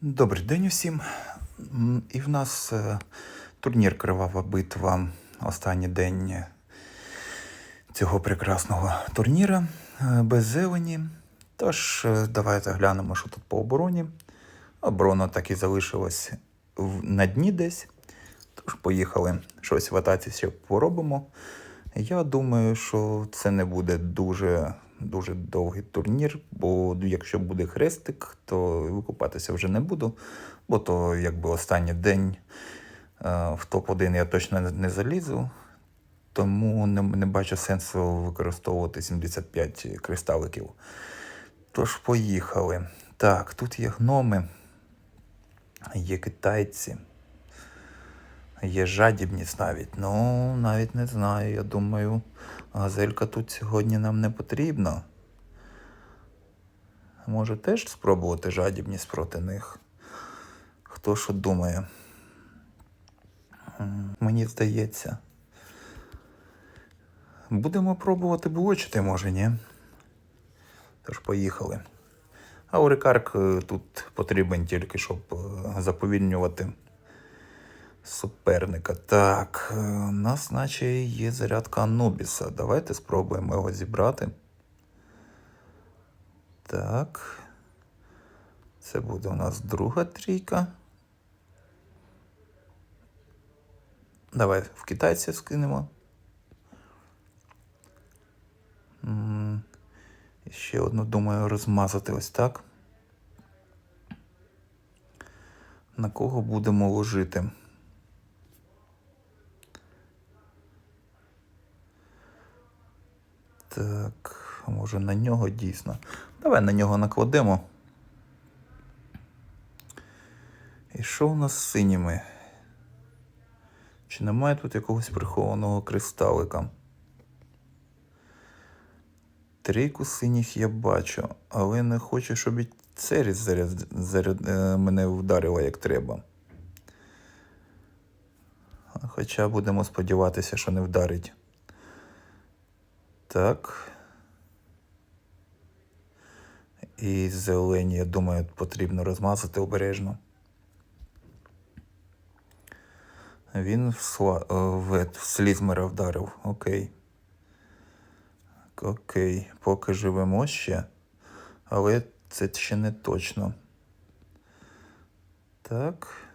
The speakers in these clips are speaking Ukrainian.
Добрий день усім. І в нас е, турнір Кривава битва. Останній день цього прекрасного турніра е, без зелені. Тож, е, давайте глянемо, що тут по обороні. Оборона так і залишилась на дні десь. Тож поїхали. Щось в атаці ще поробимо. Я думаю, що це не буде дуже, дуже довгий турнір, бо якщо буде хрестик, то викупатися вже не буду, бо то якби останній день е, в топ-1 я точно не- залізу, тому не, не бачу сенсу використовувати 75 кристаликів. Тож поїхали. Так, тут є гноми, є китайці. Є жадібність навіть. Ну, навіть не знаю. Я думаю, газелька тут сьогодні нам не потрібна. Може теж спробувати жадібність проти них? Хто що думає? Мені здається. Будемо пробувати блочити, може, ні? Тож поїхали. А Урикарк е, тут потрібен тільки, щоб е, заповільнювати суперника. Так, е, у нас наче є зарядка Анубіса. Давайте спробуємо його зібрати. Так. Це буде у нас друга трійка. Давай в китайця скинемо. Ще одну, думаю, розмазати ось так. На кого будемо ложити? Так, може на нього дійсно. Давай на нього накладемо. І що у нас з синіми? Чи немає тут якогось прихованого кристалика? Трійку синіх я бачу, але не хочу, щоб і Церіс заряд, заряд, е, мене вдарила як треба. Хоча будемо сподіватися, що не вдарить. Так. І зелені, я думаю, потрібно розмазати обережно. Він е, в слізмера вдарив. Окей. Окей. Поки живемо ще. Але це ще не точно. Так.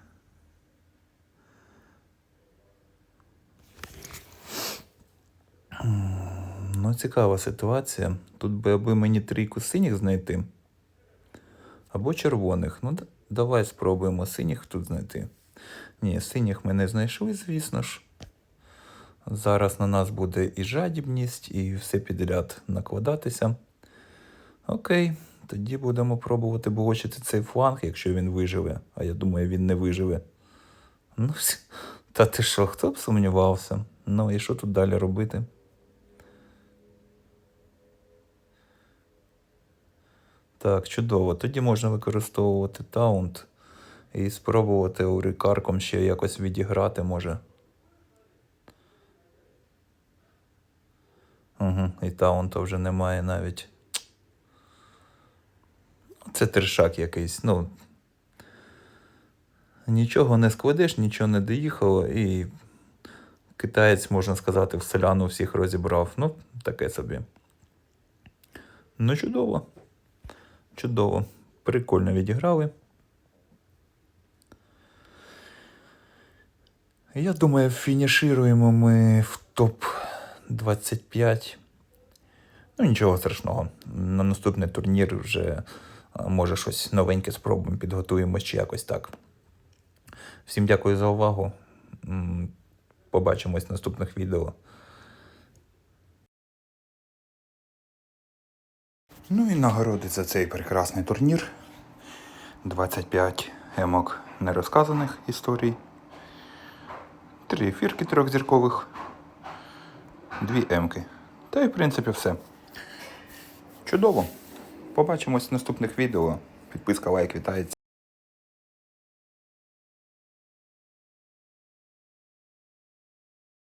Ну, цікава ситуація. Тут би аби мені трійку синіх знайти. Або червоних. Ну, давай спробуємо синіх тут знайти. Ні, синіх ми не знайшли, звісно ж. Зараз на нас буде і жадібність, і все підряд накладатися. Окей, тоді будемо пробувати блочити цей фланг, якщо він виживе. А я думаю, він не виживе. Ну, та ти що, хто б сумнівався? Ну і що тут далі робити? Так, чудово. Тоді можна використовувати таунт і спробувати урикарком ще якось відіграти може. Угу, і таунта вже немає навіть. Це трешак якийсь. Ну. Нічого не складеш, нічого не доїхало, і китаєць, можна сказати, в селяну всіх розібрав. Ну, таке собі. Ну, чудово. Чудово. Прикольно відіграли. Я думаю, фінішируємо ми в топ-25. Ну, нічого страшного. На наступний турнір вже може щось новеньке спробуємо, підготуємось чи якось так. Всім дякую за увагу. Побачимось в наступних відео. Ну і нагороди за цей прекрасний турнір. 25 емок нерозказаних історій. Три ефірки трьохзіркових. Дві емки. Та й в принципі все. Чудово. Побачимось в наступних відео. Підписка, лайк, вітається.